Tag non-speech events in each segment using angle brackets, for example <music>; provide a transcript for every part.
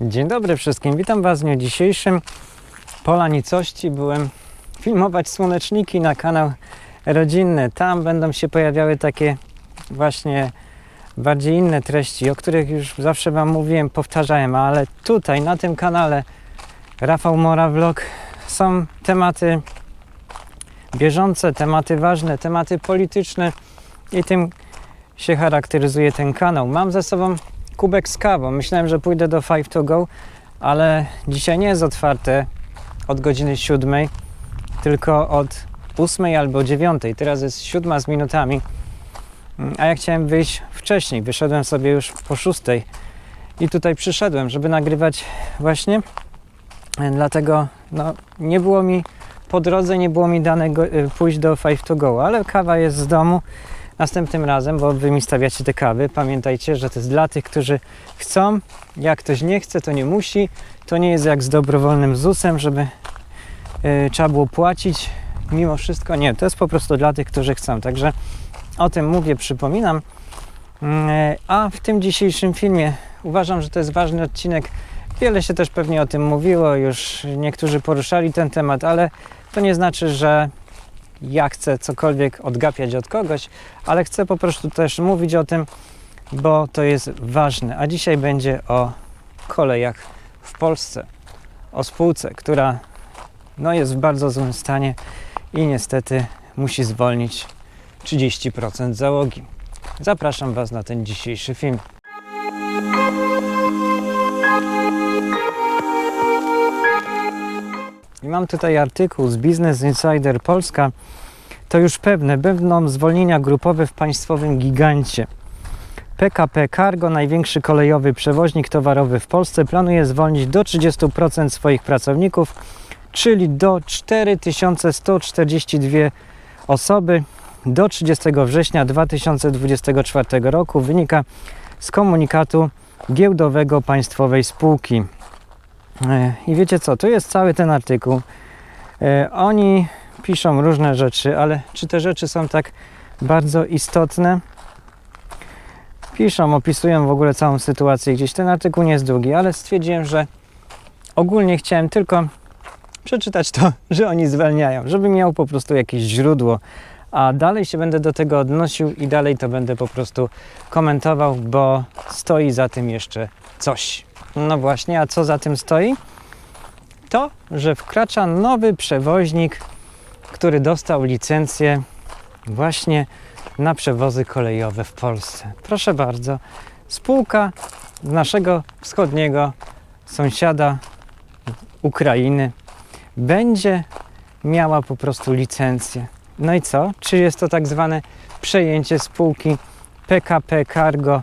Dzień dobry wszystkim, witam Was w dniu dzisiejszym. Pola nicości byłem filmować słoneczniki na kanał rodzinny. Tam będą się pojawiały takie właśnie bardziej inne treści, o których już zawsze Wam mówiłem, powtarzałem, ale tutaj na tym kanale Rafał Mora Vlog są tematy bieżące, tematy ważne, tematy polityczne i tym się charakteryzuje ten kanał. Mam ze sobą kubek z kawą. Myślałem, że pójdę do Five to Go, ale dzisiaj nie jest otwarte od godziny 7, tylko od 8 albo 9. Teraz jest 7 z minutami. Mm, A ja chciałem wyjść wcześniej. Wyszedłem sobie już po 6 i tutaj przyszedłem, żeby nagrywać właśnie. E, Dlatego no, nie było mi po drodze, nie było mi dane go, y, pójść do Five to Go, ale kawa jest z domu następnym razem, bo wy mi stawiacie te kawy. Pamiętajcie, że to jest dla tych, którzy chcą. Jak ktoś nie chce, to nie musi. To nie jest jak z dobrowolnym ZUS-em, żeby y, trzeba było płacić. Mimo wszystko nie, to jest po prostu dla tych, którzy chcą. Także o tym mówię, przypominam. E, A w tym dzisiejszym filmie uważam, że to jest ważny odcinek. Wiele się też pewnie o tym mówiło, już niektórzy poruszali ten temat, ale to nie znaczy, że ja chcę cokolwiek odgapiać od kogoś, ale chcę po prostu też mówić o tym, bo to jest ważne. A dzisiaj będzie o kolejach w Polsce, o spółce, która no, jest w bardzo złym stanie i niestety musi zwolnić 30% załogi. Zapraszam Was na ten dzisiejszy film. I mam tutaj artykuł z Business Insider Polska. To już pewne, będą zwolnienia grupowe w państwowym gigancie. PKP Cargo, największy kolejowy przewoźnik towarowy w Polsce, planuje zwolnić do 30% swoich pracowników, czyli do 4142 osoby do 30 września 2024 roku, wynika z komunikatu giełdowego państwowej spółki. E, I wiecie co, tu jest cały ten artykuł. E, Oni piszą różne rzeczy, ale czy te rzeczy są tak bardzo istotne? Piszą, opisują w ogóle całą sytuację gdzieś. Ten artykuł nie jest długi, ale stwierdziłem, że ogólnie chciałem tylko przeczytać to, <laughs> że oni zwalniają, żeby miał po prostu jakieś źródło, a dalej się będę do tego odnosił i dalej to będę po prostu komentował, bo stoi za tym jeszcze coś. No właśnie, a co za tym stoi? To, że wkracza nowy przewoźnik, który dostał licencję właśnie na przewozy kolejowe w Polsce. Proszę bardzo, spółka naszego wschodniego sąsiada Ukrainy będzie miała po prostu licencję. No i co? Czy jest to tak zwane przejęcie spółki PKP Cargo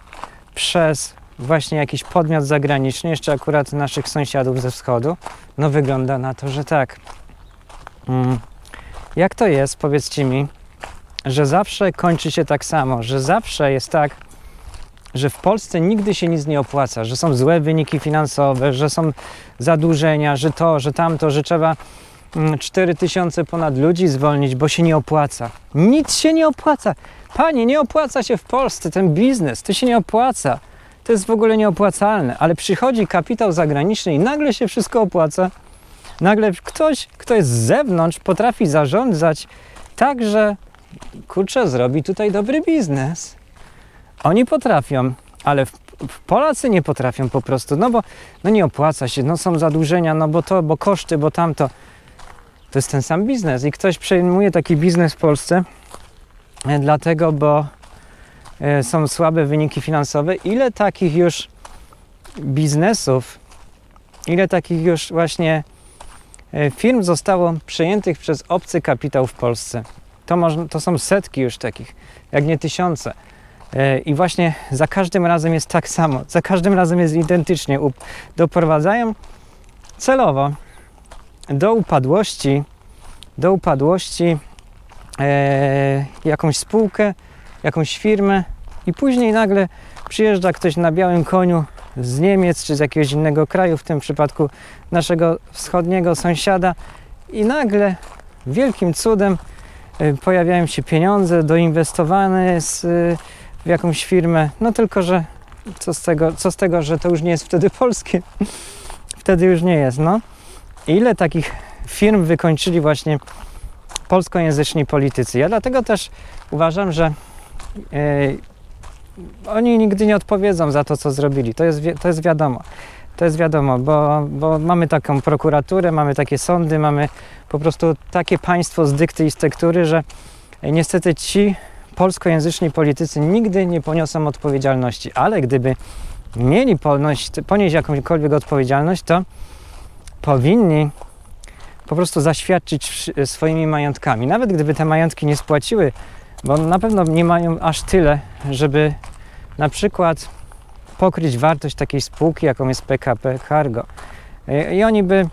przez właśnie jakiś podmiot zagraniczny, jeszcze akurat naszych sąsiadów ze wschodu? No wygląda na to, że tak. Mm. Jak to jest, powiedzcie mi, że zawsze kończy się tak samo, że zawsze jest tak, że w Polsce nigdy się nic nie opłaca, że są złe wyniki finansowe, że są zadłużenia, że to, że tamto, że trzeba 4 tysiące ponad ludzi zwolnić, bo się nie opłaca. Nic się nie opłaca. Panie, nie opłaca się w Polsce ten biznes, to się nie opłaca. To jest w ogóle nieopłacalne, ale przychodzi kapitał zagraniczny i nagle się wszystko opłaca. Nagle ktoś, kto jest z zewnątrz, potrafi zarządzać tak, że kurczę, zrobi tutaj dobry biznes. Oni potrafią, ale Polacy nie potrafią po prostu, no bo no nie opłaca się, no są zadłużenia, no bo to, bo koszty, bo tamto. To jest ten sam biznes i ktoś przejmuje taki biznes w Polsce, e, dlatego, bo są słabe wyniki finansowe. Ile takich już biznesów, ile takich już właśnie e, firm zostało przejętych przez obcy kapitał w Polsce? To, można, to są setki już takich, jak nie tysiące. E, I właśnie za każdym razem jest tak samo, za każdym razem jest identycznie. Doprowadzają celowo do upadłości, do upadłości e, jakąś spółkę, jakąś firmę i później nagle przyjeżdża ktoś na białym koniu z Niemiec czy z jakiegoś innego kraju, w tym przypadku naszego wschodniego sąsiada i nagle wielkim cudem e, pojawiają się pieniądze doinwestowane z, e, w jakąś firmę, no tylko, że co z tego, co z tego że to już nie jest wtedy polskie? <laughs> Wtedy już nie jest, no. Ile takich firm wykończyli właśnie polskojęzyczni politycy? Ja dlatego też uważam, że oni nigdy nie odpowiedzą za to, co zrobili. To jest, to jest wiadomo. To jest wiadomo, bo, bo mamy taką prokuraturę, mamy takie sądy, mamy po prostu takie państwo z dykty i z tektury, że niestety ci polskojęzyczni politycy nigdy nie poniosą odpowiedzialności, ale gdyby mieli ponieść, ponieść jakąkolwiek odpowiedzialność, to powinni po prostu zaświadczyć swoimi majątkami. Nawet gdyby te majątki nie spłaciły, bo na pewno nie mają aż tyle, żeby na przykład pokryć wartość takiej spółki, jaką jest PKP Cargo. I i oni by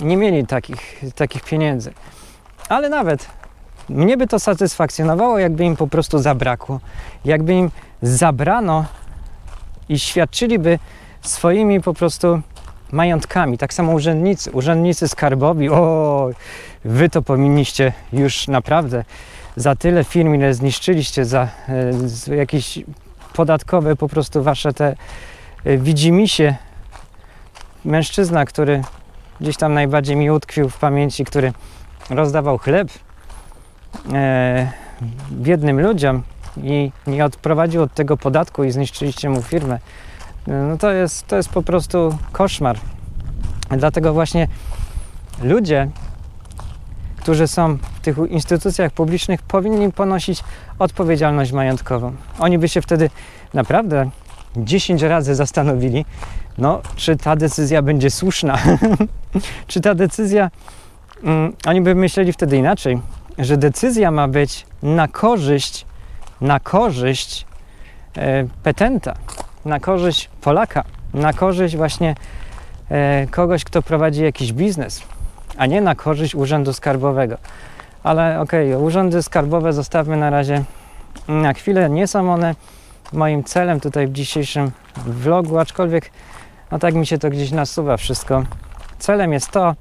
nie mieli takich, takich pieniędzy. Ale nawet mnie by to satysfakcjonowało, jakby im po prostu zabrakło. Jakby im zabrano i świadczyliby swoimi po prostu majątkami. Tak samo urzędnicy, urzędnicy skarbowi. O, wy to powinniście już naprawdę za tyle firm, ile zniszczyliście, za e, jakieś podatkowe po prostu wasze te e, widzimisię. Mężczyzna, który gdzieś tam najbardziej mi utkwił w pamięci, który rozdawał chleb e, biednym ludziom i nie odprowadził od tego podatku i zniszczyliście mu firmę. No to jest, to jest po prostu koszmar. Dlatego właśnie ludzie, którzy są w tych instytucjach publicznych, powinni ponosić odpowiedzialność majątkową. Oni by się wtedy naprawdę 10 razy zastanowili, no, czy ta decyzja będzie słuszna. <laughs> czy ta decyzja, mm, oni by myśleli wtedy inaczej, że decyzja ma być na korzyść, na korzyść e, petenta, na korzyść Polaka, na korzyść właśnie e, kogoś, kto prowadzi jakiś biznes, a nie na korzyść urzędu skarbowego. Ale okej, urzędy skarbowe zostawmy na razie na chwilę. Nie są one moim celem tutaj w dzisiejszym vlogu, aczkolwiek no tak mi się to gdzieś nasuwa wszystko. Celem jest to,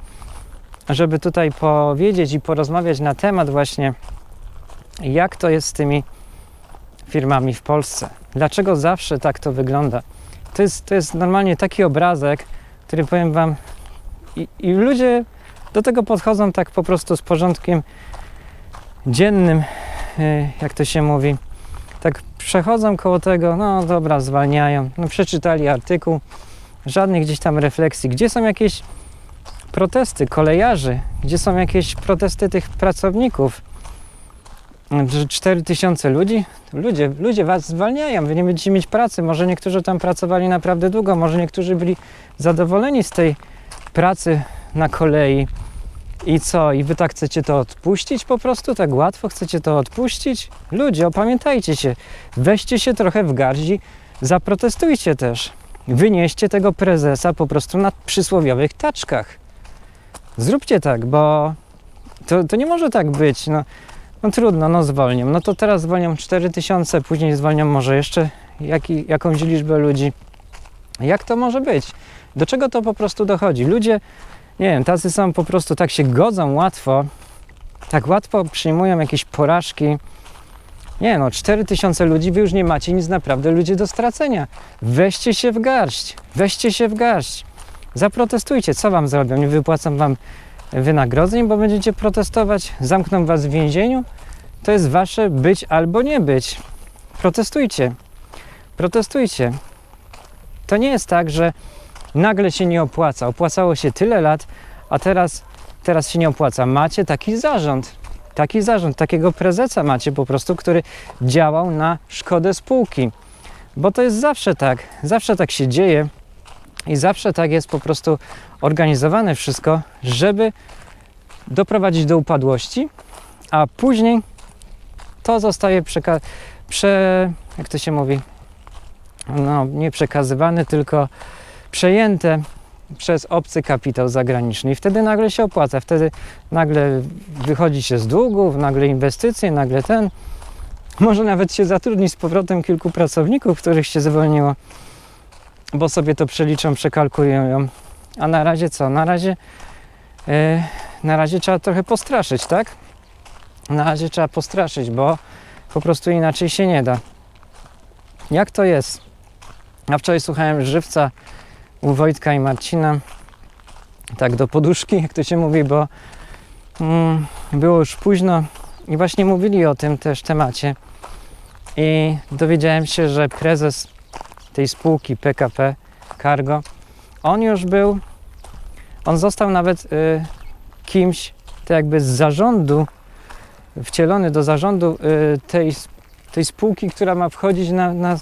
żeby tutaj powiedzieć i porozmawiać na temat właśnie jak to jest z tymi firmami w Polsce. Dlaczego zawsze tak to wygląda? To jest, to jest normalnie taki obrazek, który powiem Wam, i, i ludzie do tego podchodzą tak po prostu z porządkiem dziennym, e, jak to się mówi. Tak przechodzą koło tego, no dobra, zwalniają, no przeczytali artykuł, żadnych gdzieś tam refleksji. Gdzie są jakieś protesty kolejarzy? Gdzie są jakieś protesty tych pracowników? Że 4 tysiące ludzi? Ludzie, ludzie was zwalniają, wy nie będziecie mieć pracy. Może niektórzy tam pracowali naprawdę długo, może niektórzy byli zadowoleni z tej pracy na kolei. I co? I wy tak chcecie to odpuścić po prostu? Tak łatwo chcecie to odpuścić? Ludzie, opamiętajcie się. Weźcie się trochę w garści, zaprotestujcie też. Wynieście tego prezesa po prostu na przysłowiowych taczkach. Zróbcie tak, bo to, to nie może tak być. No, no trudno, no zwolnią. No to teraz zwolnią 4000, później zwolnią może jeszcze jaki, jakąś liczbę ludzi. Jak to może być? Do czego to po prostu dochodzi? Ludzie, nie wiem, tacy są po prostu, tak się godzą łatwo, tak łatwo przyjmują jakieś porażki. Nie no, 4000 ludzi, wy już nie macie nic naprawdę ludzie do stracenia. Weźcie się w garść, weźcie się w garść. Zaprotestujcie, co wam zrobią? Nie wypłacą wam wynagrodzeń, bo będziecie protestować, zamkną was w więzieniu. To jest wasze być albo nie być. Protestujcie. Protestujcie. To nie jest tak, że nagle się nie opłaca. Opłacało się tyle lat, a teraz, teraz się nie opłaca. Macie taki zarząd. Taki zarząd, takiego prezesa macie po prostu, który działał na szkodę spółki. Bo to jest zawsze tak. Zawsze tak się dzieje i zawsze tak jest po prostu organizowane wszystko, żeby doprowadzić do upadłości, a później to zostaje przeka- prze, jak to się mówi, no nie przekazywane, tylko przejęte przez obcy kapitał zagraniczny i wtedy nagle się opłaca, wtedy nagle wychodzi się z długów, nagle inwestycje, nagle ten, może nawet się zatrudni z powrotem kilku pracowników, których się zwolniło, bo sobie to przeliczą, przekalkulują, a na razie co? Na razie e, na razie trzeba trochę postraszyć, tak? Na razie trzeba postraszyć, bo po prostu inaczej się nie da. Jak to jest? A wczoraj słuchałem żywca u Wojtka i Marcina, tak do poduszki, jak to się mówi, bo mm, było już późno i właśnie mówili o tym też temacie. I dowiedziałem się, że prezes tej spółki PKP Cargo, on już był, on został nawet y, kimś, to jakby z zarządu, wcielony do zarządu y, tej, tej spółki, która ma wchodzić na, na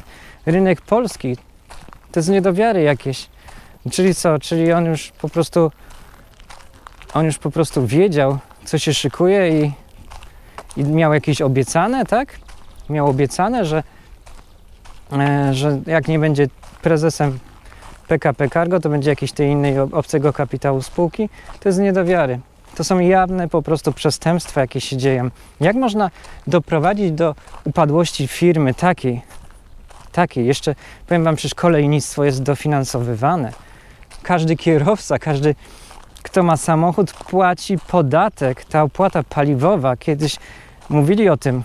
rynek polski. To jest niedowiary jakieś. Czyli co? Czyli on już po prostu on już po prostu wiedział, co się szykuje i, i miał jakieś obiecane, tak? Miał obiecane, że, e, że jak nie będzie prezesem PKP Cargo, to będzie jakiejś tej innej ob- obcego kapitału spółki. To jest niedowiary. To są jawne po prostu przestępstwa, jakie się dzieją. Jak można doprowadzić do upadłości firmy takiej, takiej, jeszcze powiem Wam, przecież kolejnictwo jest dofinansowywane. Każdy kierowca, każdy, kto ma samochód, płaci podatek. Ta opłata paliwowa, kiedyś mówili o tym,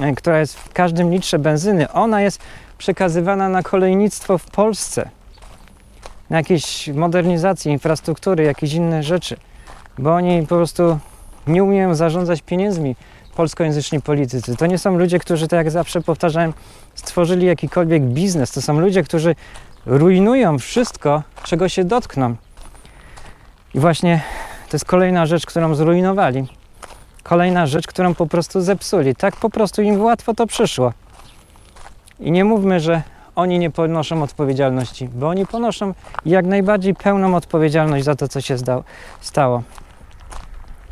e, która jest w każdym litrze benzyny, ona jest przekazywana na kolejnictwo w Polsce. Na jakieś modernizacje infrastruktury, jakieś inne rzeczy. Bo oni po prostu nie umieją zarządzać pieniędzmi polskojęzyczni politycy. To nie są ludzie, którzy, tak jak zawsze powtarzałem, stworzyli jakikolwiek biznes. To są ludzie, którzy rujnują wszystko, czego się dotkną. I właśnie to jest kolejna rzecz, którą zrujnowali. Kolejna rzecz, którą po prostu zepsuli. Tak po prostu im łatwo to przyszło. I nie mówmy, że oni nie ponoszą odpowiedzialności, bo oni ponoszą jak najbardziej pełną odpowiedzialność za to, co się stało.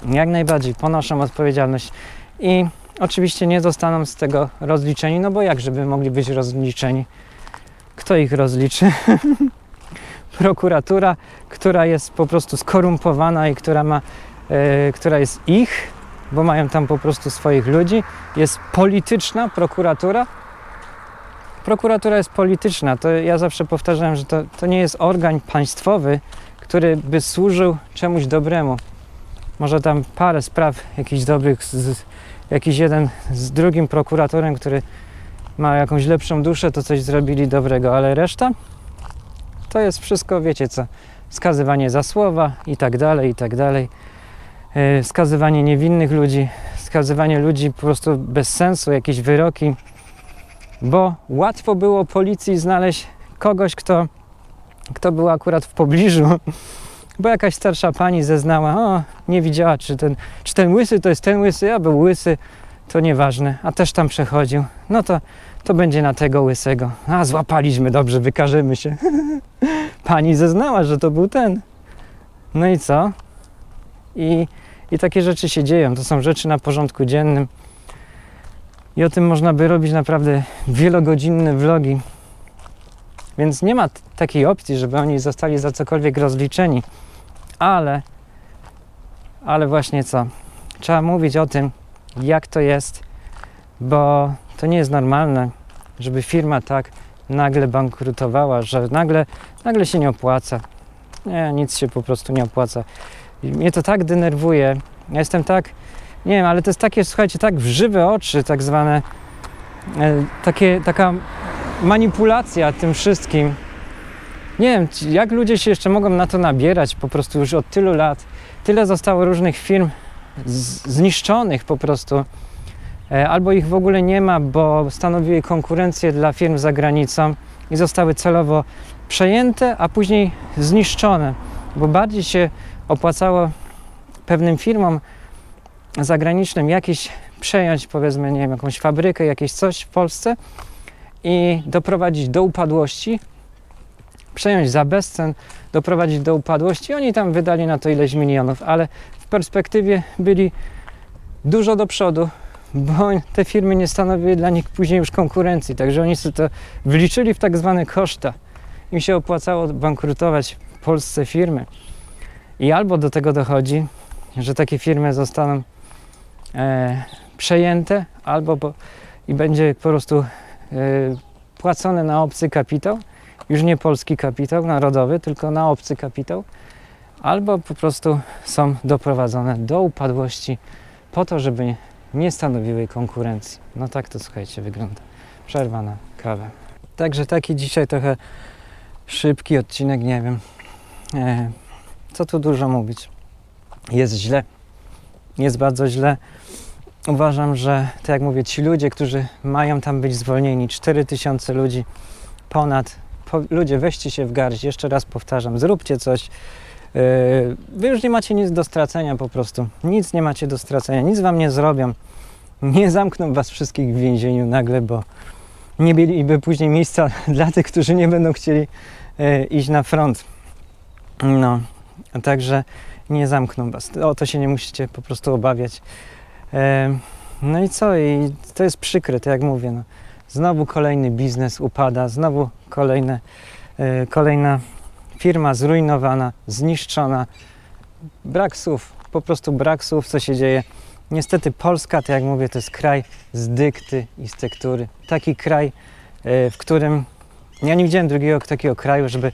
Jak najbardziej ponoszą odpowiedzialność. I oczywiście nie zostaną z tego rozliczeni, no bo jak żeby mogli być rozliczeni? Kto ich rozliczy? <laughs> Prokuratura, która jest po prostu skorumpowana i która ma, e, która jest ich, bo mają tam po prostu swoich ludzi. Jest polityczna prokuratura. Prokuratura jest polityczna. To ja zawsze powtarzałem, że to, to nie jest organ państwowy, który by służył czemuś dobremu. Może tam parę spraw jakichś dobrych, z, z, jakiś jeden z drugim prokuratorem, który ma jakąś lepszą duszę, to coś zrobili dobrego, ale reszta to jest wszystko, wiecie co, skazywanie za słowa i tak dalej, i tak dalej. Yy, Skazywanie niewinnych ludzi, skazywanie ludzi po prostu bez sensu, jakieś wyroki, bo łatwo było policji znaleźć kogoś, kto, kto był akurat w pobliżu, <laughs> bo jakaś starsza pani zeznała, o, nie widziała, czy ten, czy ten łysy to jest ten łysy, a był łysy, to nieważne, a też tam przechodził. No to, to będzie na tego łysego. A, złapaliśmy, dobrze, wykażemy się. <laughs> Pani zeznała, że to był ten. No i co? I, I takie rzeczy się dzieją. To są rzeczy na porządku dziennym. I o tym można by robić naprawdę wielogodzinne vlogi. Więc nie ma takiej opcji, żeby oni zostali za cokolwiek rozliczeni. Ale, ale właśnie co? Trzeba mówić o tym, jak to jest, bo to nie jest normalne, żeby firma tak nagle bankrutowała, że nagle, nagle się nie opłaca. Nie, nic się po prostu nie opłaca. I mnie to tak denerwuje. Ja jestem tak, nie wiem, ale to jest takie, słuchajcie, tak w żywe oczy, tak zwane, e, takie, taka manipulacja tym wszystkim. Nie wiem, jak ludzie się jeszcze mogą na to nabierać po prostu już od tylu lat. Tyle zostało różnych firm zniszczonych po prostu. E, Albo ich w ogóle nie ma, bo stanowiły konkurencję dla firm za granicą i zostały celowo przejęte, a później zniszczone, bo bardziej się opłacało pewnym firmom zagranicznym jakieś przejąć, powiedzmy, nie wiem, jakąś fabrykę, jakieś coś w Polsce i doprowadzić do upadłości, przejąć za bezcen, doprowadzić do upadłości. Oni tam wydali na to ileś milionów, ale w perspektywie byli dużo do przodu, bo <laughs> te firmy nie stanowiły dla nich później już konkurencji, także oni sobie to wliczyli w tak zwane koszta. Im się opłacało bankrutować w Polsce firmy. I albo do tego dochodzi, że takie firmy zostaną e, przejęte, albo po, i będzie po prostu e, płacone na obcy kapitał, już nie polski kapitał narodowy, tylko na obcy kapitał, albo po prostu są doprowadzone do upadłości po to, żeby nie stanowiły konkurencji. No tak to słuchajcie wygląda. Przerwa na kawę. Także taki dzisiaj trochę szybki odcinek, nie wiem. E, co tu dużo mówić. Jest źle. Jest bardzo źle. Uważam, że tak jak mówię, ci ludzie, którzy mają tam być zwolnieni, 4000 ludzi ponad. Ludzie, weźcie się w garść, jeszcze raz powtarzam, zróbcie coś. Yy, Wy już nie macie nic do stracenia po prostu. Nic nie macie do stracenia, nic wam nie zrobią. Nie zamkną was wszystkich w więzieniu nagle, bo nie mieliby później miejsca <laughs> dla tych, którzy nie będą chcieli e, iść na front. No, także nie zamkną was. O to się nie musicie po prostu obawiać. E, no i co? I to jest przykre, tak jak mówię. No. Znowu kolejny biznes upada, znowu kolejne, e, kolejna firma zrujnowana, zniszczona. Brak słów, po prostu brak słów, co się dzieje. Niestety Polska, tak jak mówię, to jest kraj z dykty i z tektury. Taki kraj, e, w którym ja nie widziałem drugiego takiego kraju, żeby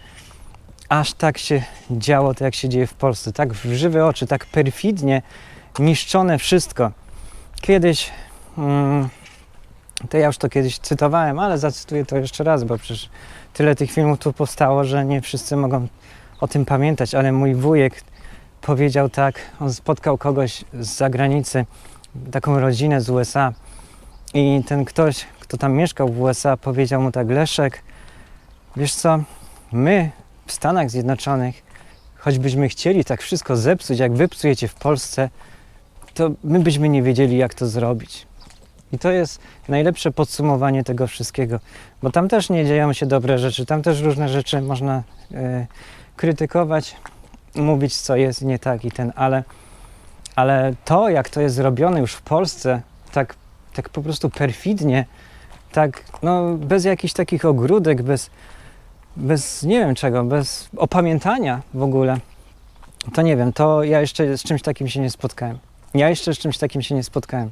aż tak się działo, to jak się dzieje w Polsce. Tak w żywe oczy, tak perfidnie niszczone wszystko. Kiedyś, mm, to ja już to kiedyś cytowałem, ale zacytuję to jeszcze raz, bo przecież tyle tych filmów tu powstało, że nie wszyscy mogą o tym pamiętać, ale mój wujek powiedział tak, on spotkał kogoś z zagranicy, taką rodzinę z USA i ten ktoś, kto tam mieszkał w USA, powiedział mu tak, Leszek, wiesz co, my w Stanach Zjednoczonych, choćbyśmy chcieli tak wszystko zepsuć, jak wy psujecie w Polsce, to my byśmy nie wiedzieli, jak to zrobić. I to jest najlepsze podsumowanie tego wszystkiego, bo tam też nie dzieją się dobre rzeczy, tam też różne rzeczy można e, krytykować, mówić, co jest nie tak i ten, ale, ale to, jak to jest zrobione już w Polsce, tak, tak po prostu perfidnie, tak no, bez jakichś takich ogródek, bez, bez nie wiem czego, bez opamiętania w ogóle, to nie wiem, to ja jeszcze z czymś takim się nie spotkałem. Ja jeszcze z czymś takim się nie spotkałem.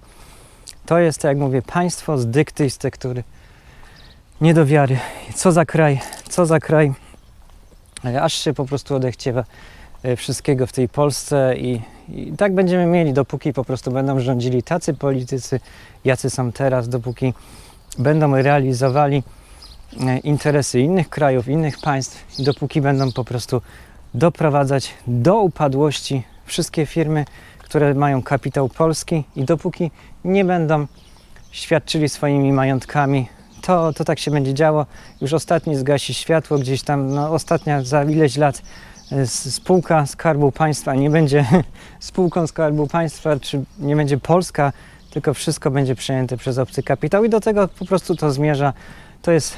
To jest, jak mówię, państwo z dykty i z tektury. Nie do wiary. Co za kraj, co za kraj. E, Aż się po prostu odechciewa e, wszystkiego w tej Polsce i, i tak będziemy mieli, dopóki po prostu będą rządzili tacy politycy, jacy są teraz, dopóki będą realizowali e, interesy innych krajów, innych państw, dopóki będą po prostu doprowadzać do upadłości wszystkie firmy, które mają kapitał polski i dopóki nie będą świadczyli swoimi majątkami, to, to tak się będzie działo. Już ostatni zgasi światło gdzieś tam, no ostatnia za ileś lat e, spółka Skarbu Państwa nie będzie <laughs> spółką Skarbu Państwa, czy nie będzie Polska, tylko wszystko będzie przejęte przez obcy kapitał i do tego po prostu to zmierza. To jest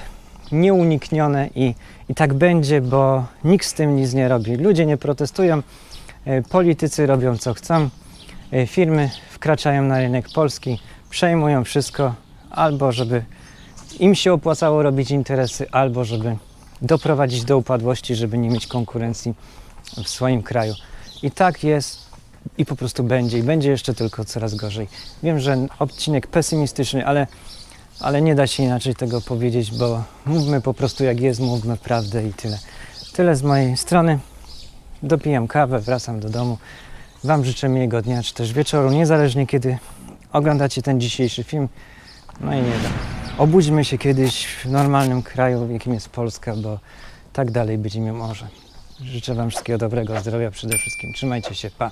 nieuniknione i, i tak będzie, bo nikt z tym nic nie robi. Ludzie nie protestują, e, politycy robią co chcą, firmy wkraczają na rynek polski, przejmują wszystko, albo żeby im się opłacało robić interesy, albo żeby doprowadzić do upadłości, żeby nie mieć konkurencji w swoim kraju. I tak jest i po prostu będzie i będzie jeszcze tylko coraz gorzej. Wiem, że odcinek pesymistyczny, ale, ale nie da się inaczej tego powiedzieć, bo mówmy po prostu jak jest, mówmy prawdę i tyle. Tyle z mojej strony. Dopijam kawę, wracam do domu. Wam życzę miłego dnia, czy też wieczoru, niezależnie kiedy oglądacie ten dzisiejszy film. No i nie wiem. Obudźmy się kiedyś w normalnym kraju, jakim jest Polska, bo tak dalej być nie może. Życzę Wam wszystkiego dobrego, zdrowia przede wszystkim. Trzymajcie się, pa!